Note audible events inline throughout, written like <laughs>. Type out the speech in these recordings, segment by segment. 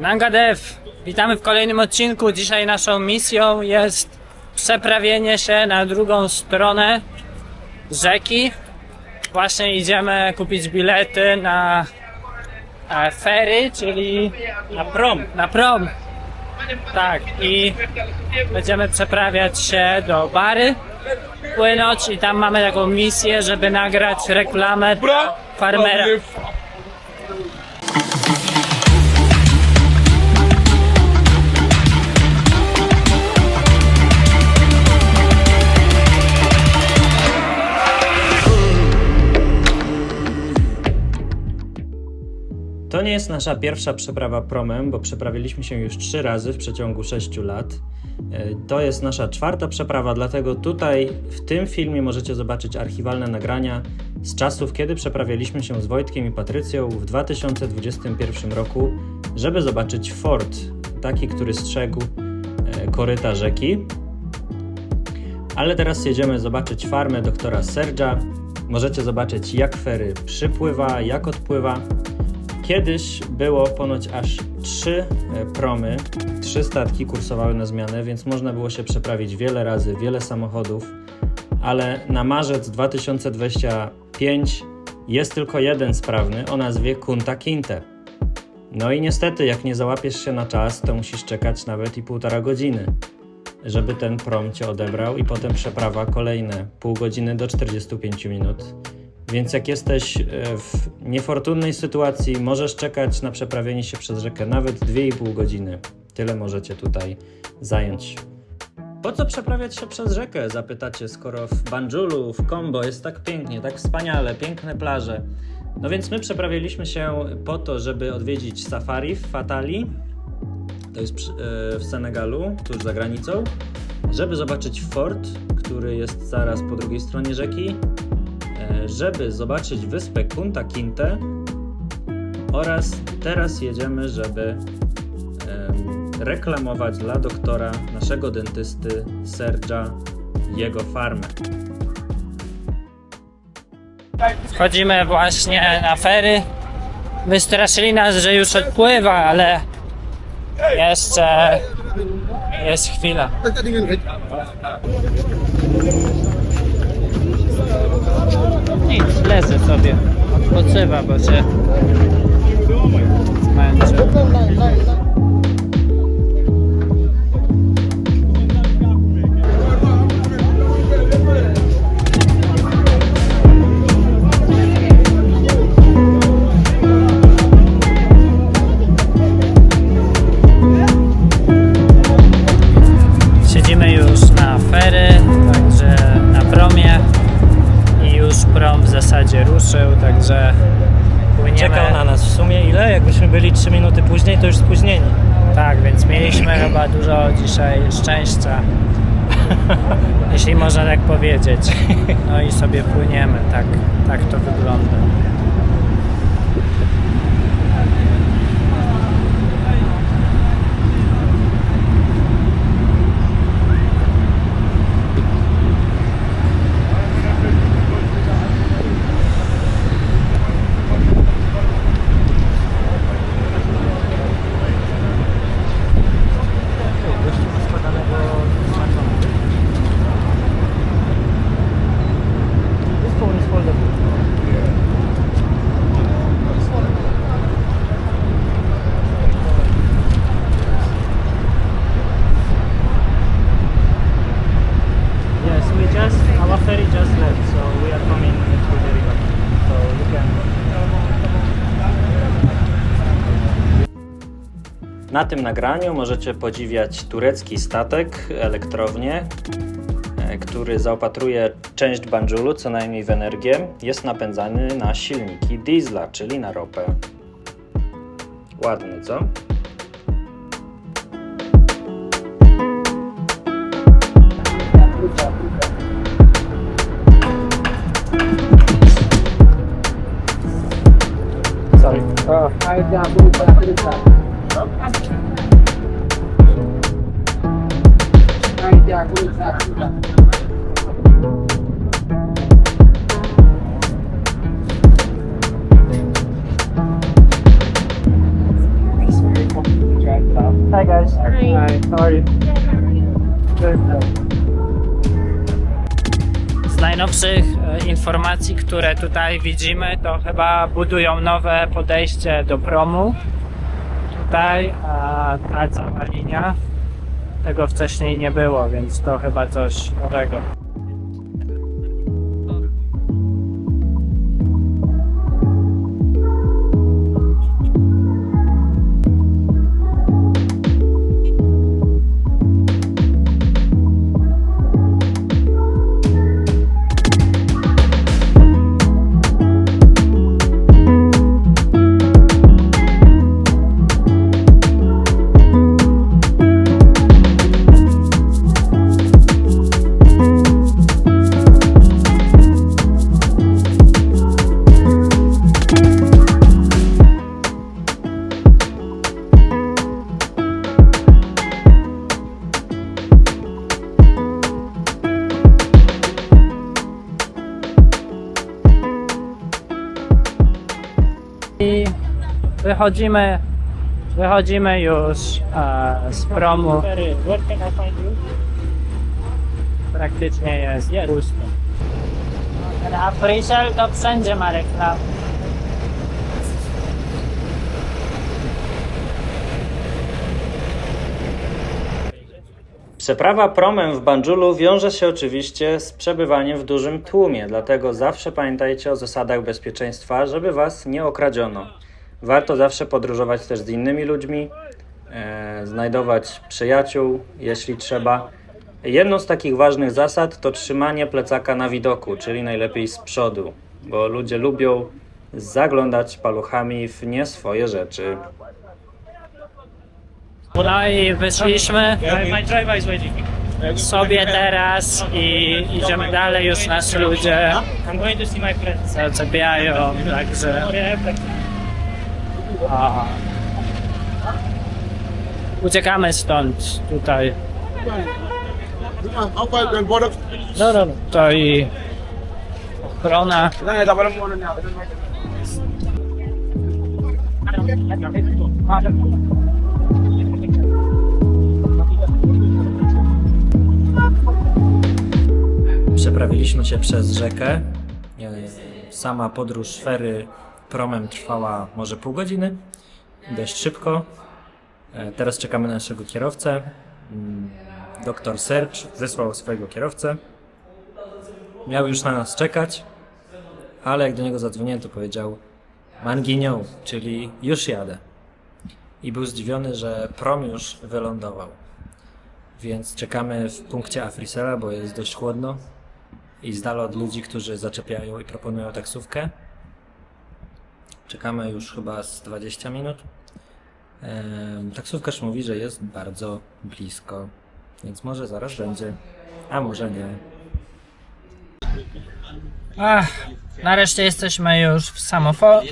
Nangadev, witamy w kolejnym odcinku. Dzisiaj naszą misją jest przeprawienie się na drugą stronę rzeki. Właśnie idziemy kupić bilety na e, ferry, czyli na prom. Na prom. Tak, i będziemy przeprawiać się do Bary, płynąć i tam mamy taką misję, żeby nagrać reklamę farmera. To nie jest nasza pierwsza przeprawa promem, bo przeprawiliśmy się już trzy razy w przeciągu sześciu lat. E, To jest nasza czwarta przeprawa, dlatego tutaj w tym filmie możecie zobaczyć archiwalne nagrania z czasów, kiedy przeprawialiśmy się z Wojtkiem i Patrycją w 2021 roku, żeby zobaczyć fort, taki, który strzegł e, koryta rzeki. Ale teraz jedziemy zobaczyć farmę doktora Sergia. Możecie zobaczyć, jak fery przypływa, jak odpływa. Kiedyś było ponoć aż trzy e, promy, trzy statki kursowały na zmianę, więc można było się przeprawić wiele razy, wiele samochodów, ale na marzec 2025 jest tylko jeden sprawny o nazwie Kunta Kinte. No i niestety, jak nie załapiesz się na czas, to musisz czekać nawet i półtora godziny, żeby ten prom cię odebrał i potem przeprawa kolejne pół godziny do 45 minut. Więc jak jesteś e, w niefortunnej sytuacji, możesz czekać na przeprawienie się przez rzekę nawet 2,5 godziny. Tyle możecie tutaj zająć. Po co przeprawiać się przez rzekę? Zapytacie, skoro w Banjulu, w Kombo jest tak pięknie, tak wspaniale, piękne plaże. No więc my przeprawialiśmy się po to, żeby odwiedzić safari w Fatali, to jest e, w Senegalu, tuż za granicą, żeby zobaczyć fort, który jest zaraz po drugiej stronie rzeki, żeby zobaczyć wyspę Kunta Kinte oraz teraz jedziemy, żeby reklamować dla doktora, naszego dentysty Sergia, jego farmę. Wchodzimy właśnie na fery. Wystraszyli nas, że już odpływa, ale jeszcze jest chwila. Nic, leży sobie. Odpoczywa, bo się jeśli można tak powiedzieć. <laughs> No i sobie płyniemy, tak, tak to wygląda. Yes, we just our ferry just left, so we are coming through the river. So you can. Na tym nagraniu możecie podziwiać turecki statek, elektrownię, e, który zaopatruje część Banjulu, co najmniej w energię. Jest napędzany na silniki diesla, czyli na ropę. Ładny, co? Sorry. Hi guys. Hi. How are you? Z najnowszych e, informacji, które tutaj widzimy, to chyba budują nowe podejście do promu. Tutaj a ta cała linia tego wcześniej nie było, więc to chyba coś nowego. Wychodzimy, wychodzimy już e, z promu. Praktycznie jest pusto. A Prisel to wszędzie ma reklamę. Przeprawa promem w Banjulu wiąże się oczywiście z przebywaniem w dużym tłumie, dlatego zawsze pamiętajcie o zasadach bezpieczeństwa, żeby Was nie okradziono. Warto zawsze podróżować też z innymi ludźmi, e, znajdować przyjaciół, jeśli trzeba. Jedną z takich ważnych zasad to trzymanie plecaka na widoku, czyli najlepiej z przodu, bo ludzie lubią zaglądać paluchami w nie swoje rzeczy. No i wyszliśmy sobie teraz i idziemy dalej, już nasi ludzie zaczepiają, także... Uciekamy stąd, tutaj. No, no, no. To i ochrona. Przeprawiliśmy się przez rzekę. Sama podróż fery promem trwała może pół godziny. Dość szybko. E, Teraz czekamy na naszego kierowcę. Mm, Doktor Serge wysłał swojego kierowcę. Miał już na nas czekać, ale jak do niego zadzwoniłem, to powiedział Manginio, czyli już jadę. I był zdziwiony, że prom już wylądował. Więc czekamy w punkcie Afrisela, bo jest dość chłodno i z dala od ludzi, którzy zaczepiają i proponują taksówkę. Czekamy już chyba z 20 minut. Taksówkarz mówi, że jest bardzo blisko, więc może zaraz będzie, a może nie. Ach, nareszcie jesteśmy już w samofo...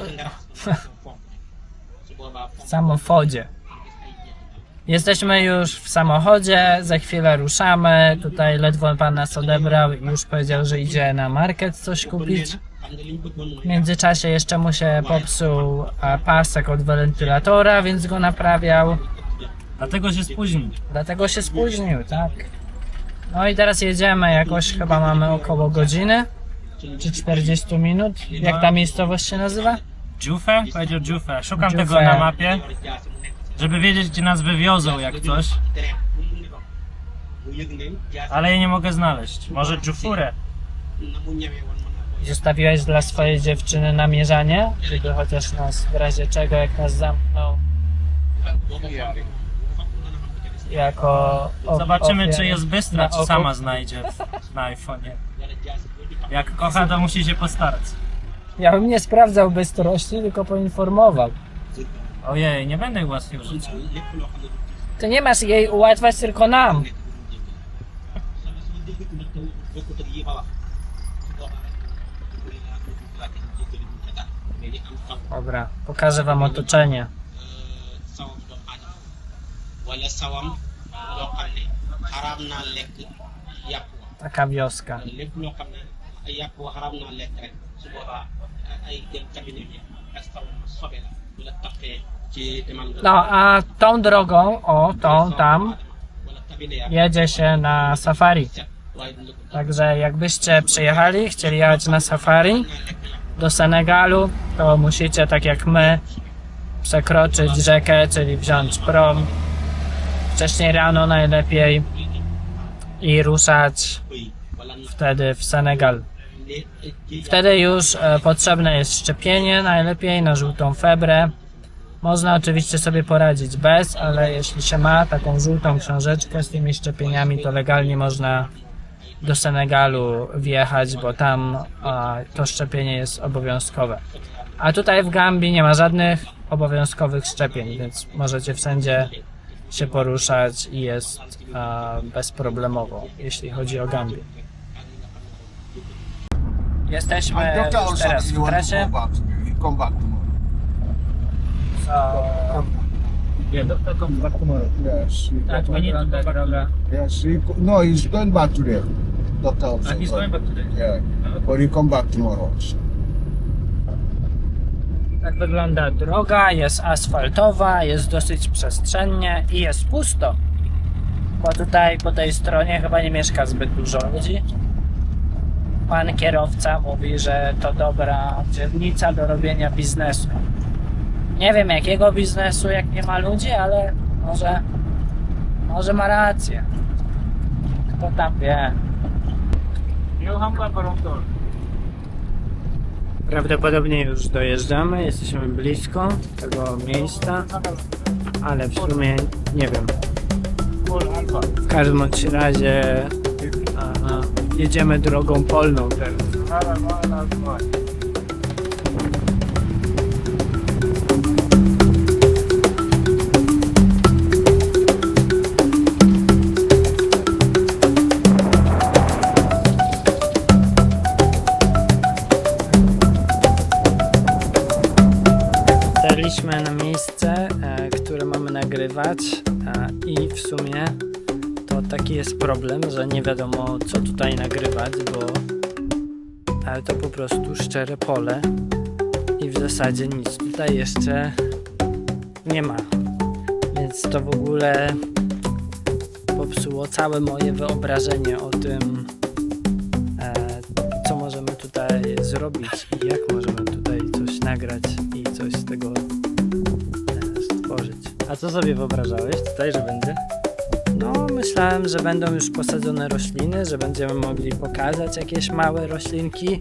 w samochodzie. Jesteśmy już w samochodzie, za chwilę ruszamy. Tutaj ledwo pan nas odebrał i już powiedział, że idzie na market coś kupić. W międzyczasie jeszcze mu się popsuł a, pasek od wentylatora, więc go naprawiał. Dlatego się spóźnił. Dlatego się spóźnił, tak. No i teraz jedziemy, jakoś chyba mamy około godziny czy 40 minut. Jak ta miejscowość się nazywa? Dziufę? Powiedział Dziufę. Szukam Dziufę. tego na mapie, żeby wiedzieć, gdzie nas wywiozą jak coś. Ale jej nie mogę znaleźć. Może Dziufurę? Zostawiłeś dla swojej dziewczyny namierzanie, żeby chociaż nas w razie czego, jak nas zamkną, jako Zobaczymy, czy jest bystra, czy sama znajdzie na iPhone'ie. Jak kocha, to musi się postarać. Ja bym nie sprawdzał bystrości, tylko poinformował. Ojej, nie będę ułatwił życia. Ty nie masz jej ułatwiać, tylko nam. Dobra, pokażę wam otoczenie. Taka wioska. No, a tą drogą, o, tą tam, jedzie się na safari. Także jakbyście przyjechali, chcieli jechać na safari do Senegalu, to musicie, tak jak my, przekroczyć rzekę, czyli wziąć prom wcześniej rano najlepiej i ruszać wtedy w Senegal. Wtedy już e, potrzebne jest szczepienie, najlepiej na żółtą febrę. Można oczywiście sobie poradzić bez, ale jeśli się ma taką żółtą książeczkę z tymi szczepieniami, to legalnie można do Senegalu wjechać, bo tam a, to szczepienie jest obowiązkowe. A tutaj w Gambii nie ma żadnych obowiązkowych szczepień, więc możecie wszędzie się poruszać i jest a, bezproblemowo, jeśli chodzi o Gambię. Jesteśmy już teraz w trasie. So, doctor comes back tomorrow. You tak go we need back. to go back droga. Yes. You go, no, he's going back today. Doctor also. And he's going back today. Yeah. But he come back tomorrow. also. tak wygląda droga, jest asfaltowa, jest dosyć przestrzennie i jest pusto. Bo tutaj po tej stronie chyba nie mieszka zbyt dużo ludzi. Pan kierowca mówi, że to dobra dzielnica do robienia biznesu. Nie wiem jakiego biznesu, jak nie ma ludzi, ale może, może ma rację. Kto tam wie. Prawdopodobnie już dojeżdżamy, jesteśmy blisko tego miejsca, ale w sumie nie wiem. W każdym bądź razie a, jedziemy drogą polną teraz. Problem, że nie wiadomo co tutaj nagrywać, bo ale to po prostu szczere pole i w zasadzie nic tutaj jeszcze nie ma. Więc to w ogóle popsuło całe moje wyobrażenie o tym, e, co możemy tutaj zrobić i jak możemy tutaj coś nagrać i coś z tego e, stworzyć. A co sobie wyobrażałeś tutaj, że będzie? No, myślałem, że będą już posadzone rośliny, że będziemy mogli pokazać jakieś małe roślinki,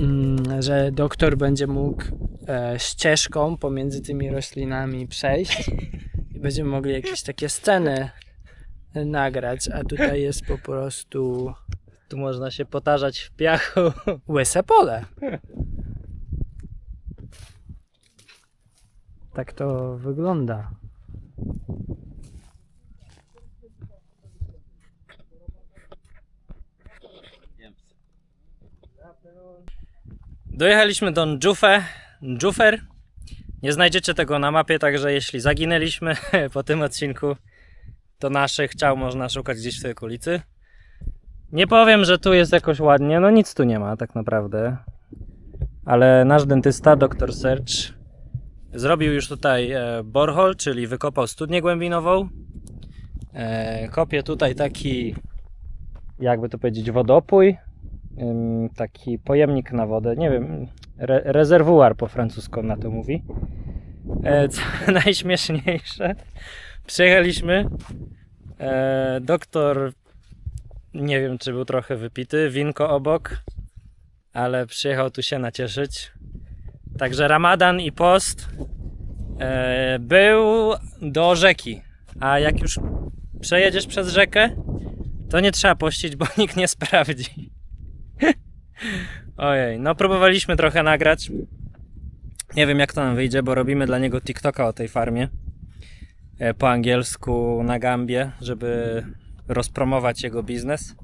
mm, że doktor będzie mógł e, ścieżką pomiędzy tymi roślinami przejść i będziemy mogli jakieś takie sceny nagrać, a tutaj jest po prostu Tu można się potarzać w piachu. łyse pole. Tak to wygląda. Dojechaliśmy do Ndjufe, Ndjufer. Nie znajdziecie tego na mapie, także jeśli zaginęliśmy <laughs> po tym odcinku, to naszych ciał można szukać gdzieś w tej okolicy. Nie powiem, że tu jest jakoś ładnie, no nic tu nie ma tak naprawdę. Ale nasz dentysta, dr Search, zrobił już tutaj e, borehole, czyli wykopał studnię głębinową. E, kopie tutaj taki, jakby to powiedzieć, wodopój taki pojemnik na wodę, nie wiem, re, rezerwuar po francusku na to mówi. E, co <laughs> najśmieszniejsze, przyjechaliśmy, e, doktor, nie wiem czy był trochę wypity, winko obok, ale przyjechał tu się nacieszyć. Także ramadan i post e, był do rzeki, a jak już przejedziesz przez rzekę, to nie trzeba pościć, bo <laughs> nikt nie sprawdzi. Ojej, no próbowaliśmy trochę nagrać. Nie wiem jak to nam wyjdzie, bo robimy dla niego TikToka o tej farmie. e, Po angielsku na gambie, żeby rozpromować jego biznes.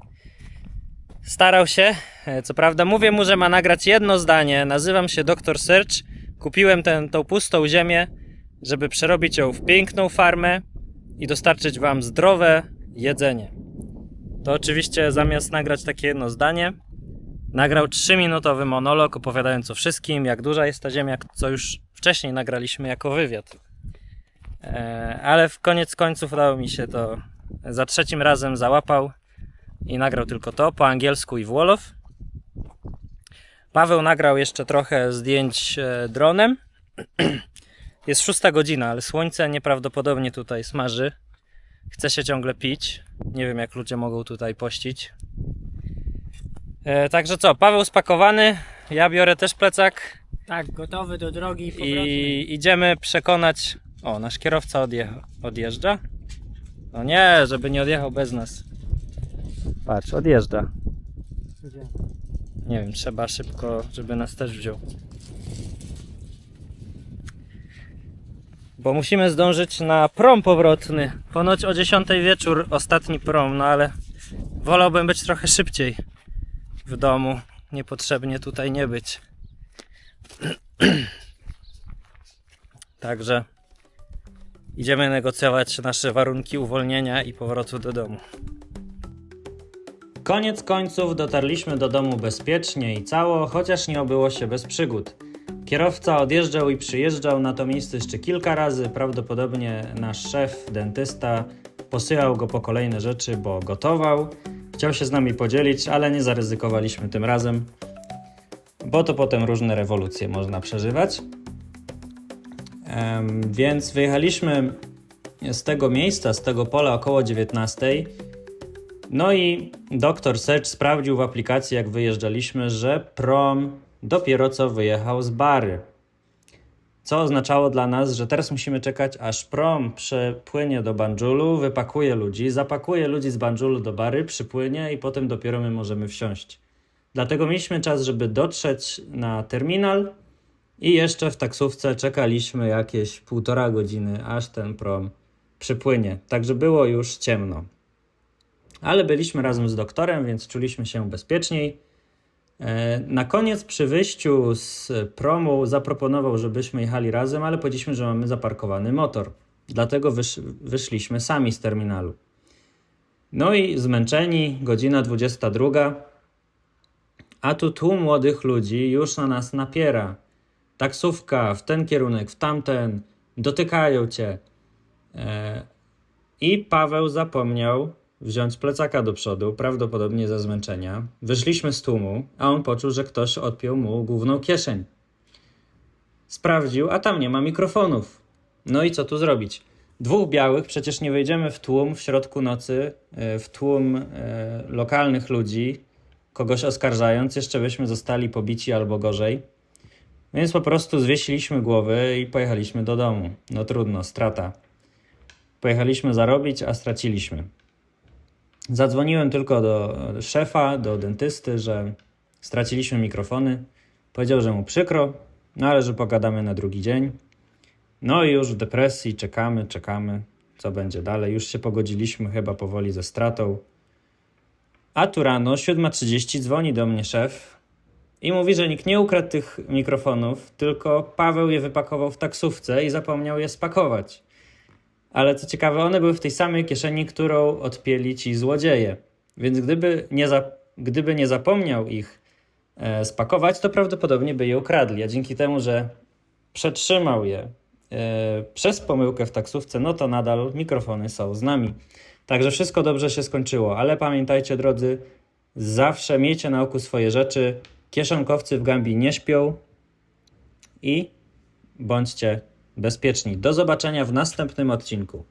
Starał się. e, Co prawda mówię mu, że ma nagrać jedno zdanie. Nazywam się Dr. Search. Kupiłem tę tą pustą ziemię, żeby przerobić ją w piękną farmę i dostarczyć wam zdrowe jedzenie. To oczywiście zamiast nagrać takie jedno zdanie, nagrał 3-minutowy monolog opowiadając o wszystkim, jak duża jest ta ziemia, co już wcześniej nagraliśmy jako wywiad. E, ale w koniec końców udało mi się to za trzecim razem załapał i nagrał tylko to po angielsku i Wolof. Paweł nagrał jeszcze trochę zdjęć e, dronem. <clears throat> Jest szósta godzina, ale słońce nieprawdopodobnie tutaj smaży. Chce się ciągle pić. Nie wiem, jak ludzie mogą tutaj pościć. E, także co, Paweł spakowany. Ja biorę też plecak Tak, gotowy do drogi i powrotnej. i idziemy przekonać. O, nasz kierowca odjecha, odjeżdża. No nie, żeby nie odjechał bez nas. Patrz, odjeżdża. Nie wiem, trzeba szybko, żeby nas też wziął. Bo musimy zdążyć na prom powrotny. Ponoć o 10 wieczór ostatni prom, no ale wolałbym być trochę szybciej w domu. Niepotrzebnie tutaj nie być. <clears throat> Także idziemy negocjować nasze warunki uwolnienia i powrotu do domu. Koniec końców dotarliśmy do domu bezpiecznie i cało, chociaż nie obyło się bez przygód. Kierowca odjeżdżał i przyjeżdżał na to miejsce jeszcze kilka razy. Prawdopodobnie nasz szef, dentysta, posyłał go po kolejne rzeczy, bo gotował. Chciał się z nami podzielić, ale nie zaryzykowaliśmy tym razem, bo to potem różne rewolucje można przeżywać. Więc wyjechaliśmy z tego miejsca, z tego pola około 19. No i doktor Search sprawdził w aplikacji, jak wyjeżdżaliśmy, że prom dopiero co wyjechał z Bary. Co oznaczało dla nas, że teraz musimy czekać, aż prom przepłynie do Banjulu, wypakuje ludzi, zapakuje ludzi z Banjulu do Bary, przypłynie i potem dopiero my możemy wsiąść. Dlatego mieliśmy czas, żeby dotrzeć na terminal i jeszcze w taksówce czekaliśmy jakieś półtora godziny, aż ten prom przypłynie. Także było już ciemno. Ale byliśmy razem z doktorem, więc czuliśmy się bezpieczniej. E, Na koniec przy wyjściu z promu zaproponował, żebyśmy jechali razem, ale powiedzieliśmy, że mamy zaparkowany motor. Dlatego wysz, wyszliśmy sami z terminalu. No i zmęczeni, godzina 22, a tu tłum młodych ludzi już na nas napiera. Taksówka w ten kierunek, w tamten, dotykają cię. E, I Paweł zapomniał wziąć plecaka do przodu, prawdopodobnie ze zmęczenia. Wyszliśmy z tłumu, a on poczuł, że ktoś odpiął mu główną kieszeń. Sprawdził, a tam nie ma mikrofonów. No i co tu zrobić? Dwóch białych, przecież nie wejdziemy w tłum w środku nocy, e, w tłum e, lokalnych ludzi, kogoś oskarżając, jeszcze byśmy zostali pobici albo gorzej. Więc po prostu zwiesiliśmy głowy i pojechaliśmy do domu. No trudno, strata. Pojechaliśmy zarobić, a straciliśmy. Zadzwoniłem tylko do szefa, do dentysty, że straciliśmy mikrofony. Powiedział, że mu przykro, no ale że pogadamy na drugi dzień. No i już w depresji czekamy, czekamy, co będzie dalej. Już się pogodziliśmy chyba powoli ze stratą. A tu rano, 7.30, dzwoni do mnie szef i mówi, że nikt nie ukradł tych mikrofonów, tylko Paweł je wypakował w taksówce i zapomniał je spakować. Ale co ciekawe, one były w tej samej kieszeni, którą odpięli ci złodzieje. Więc gdyby nie, za, gdyby nie zapomniał ich e, spakować, to prawdopodobnie by je ukradli. A dzięki temu, że przetrzymał je e, przez pomyłkę w taksówce, no to nadal mikrofony są z nami. Także wszystko dobrze się skończyło, ale pamiętajcie, drodzy, zawsze miejcie na oku swoje rzeczy. Kieszonkowcy w Gambii nie śpią i bądźcie bezpieczni. Do zobaczenia w następnym odcinku.